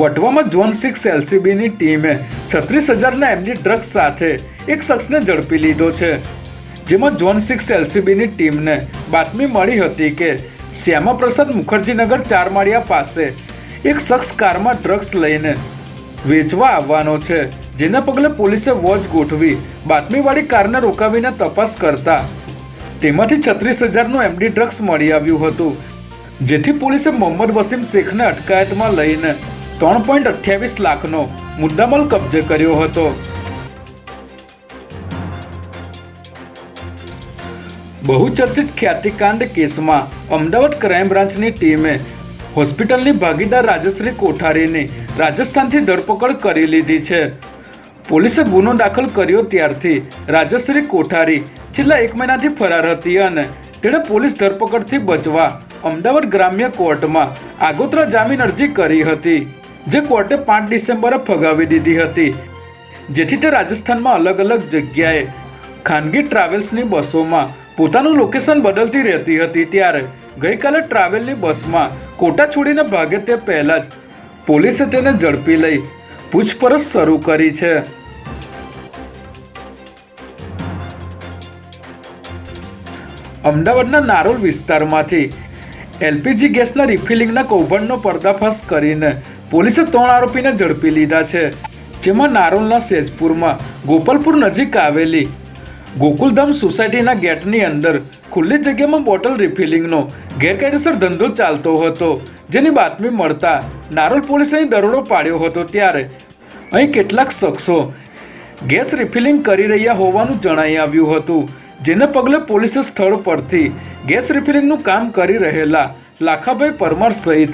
વટવામાં zone six એલસીબીની ટીમે છત્રીસ હજારના એમની ડ્રગ્સ સાથે એક શખ્સને ઝડપી લીધો છે. જેમાં ઝોન સિક્સ એલસીબીની ટીમને બાતમી મળી હતી કે શ્યામાપ્રસાદ મુખર્જીનગર ચારમાળિયા પાસે એક શખ્સ કારમાં ડ્રગ્સ લઈને વેચવા આવવાનો છે, જેના પગલે પોલીસે વોચ ગોઠવી બાતમીવાળી કારને રોકાવીને તપાસ કરતા તેમાંથી છત્રીસ હજારનું એમડી ડ્રગ્સ મળી આવ્યું હતું, જેથી પોલીસે મોહમ્મદ વસીમ શેખને અટકાયતમાં લઈને ત્રણ પોઈન્ટ અઠ્યાવીસ લાખનો મુદ્દામાલ કબજે કર્યો હતો. બહુચર્ચિત ખ્યાતિકાંડ કેસમાં અમદાવાદ ક્રાઇમ બ્રાન્ચની ટીમે હોસ્પિટલની ભાગીદાર રાજશ્રી કોઠારીની રાજસ્થાનથી ધરપકડ કરી લીધી છે. પોલીસે ગુનો દાખલ કર્યો ત્યારથી રાજશ્રી કોઠારી છેલ્લા એક મહિનાથી ફરાર હતી અને તેણે પોલીસ ધરપકડથી બચવા અમદાવાદ ગ્રામ્ય કોર્ટમાં આગોતરા જામીન અરજી કરી હતી, જે કોર્ટે પાંચ ડિસેમ્બરે ફગાવી દીધી હતી, જેથી તે રાજસ્થાનમાં અલગ અલગ જગ્યાએ ખાનગી ટ્રાવેલ્સની બસોમાં પોતાનું લોકેશન બદલતી રહેતી હતી ત્યારે ગઈકાલે ટ્રાવેલની બસમાં કોટા છોડીને ભાગે તે પહેલાં જ પોલીસે તેને ઝડપી લઈ પૂછપરછ શરૂ કરી છે. અમદાવાદના નારોલ વિસ્તારમાંથી એલપીજી ગેસના રિફિલિંગના કૌભાંડનો પર્દાફાશ કરીને પોલીસે ત્રણ આરોપીને ઝડપી લીધા છે, જેમાં નારોલના સેજપુરમાં ગોપાલપુર નજીક આવેલી ગોકુલધામ સોસાયટીના ગેટની અંદર ખુલ્લી જગ્યામાં બોટલ રિફિલિંગનો ગેરકાયદેસર ધંધો ચાલતો હતો, જેની બાતમી મળતા નારોલ પોલીસે અહીં દરોડો પાડ્યો હતો ત્યારે અહીં કેટલાક શખ્સો ગેસ રિફિલિંગ કરી રહ્યા હોવાનું જણાઈ આવ્યું હતું, જેને પગલે પોલીસે સ્થળ પરથી ગેસ રિફિલિંગનું કામ કરી રહેલા લાખાભાઈ પરમાર સહિત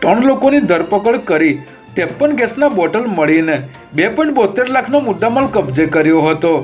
ત્રણ લોકોની ધરપકડ કરી ત્રેપન ગેસના બોટલ મળીને બે પોઈન્ટ બોતેર લાખનો મુદ્દામાલ કબજે કર્યો હતો.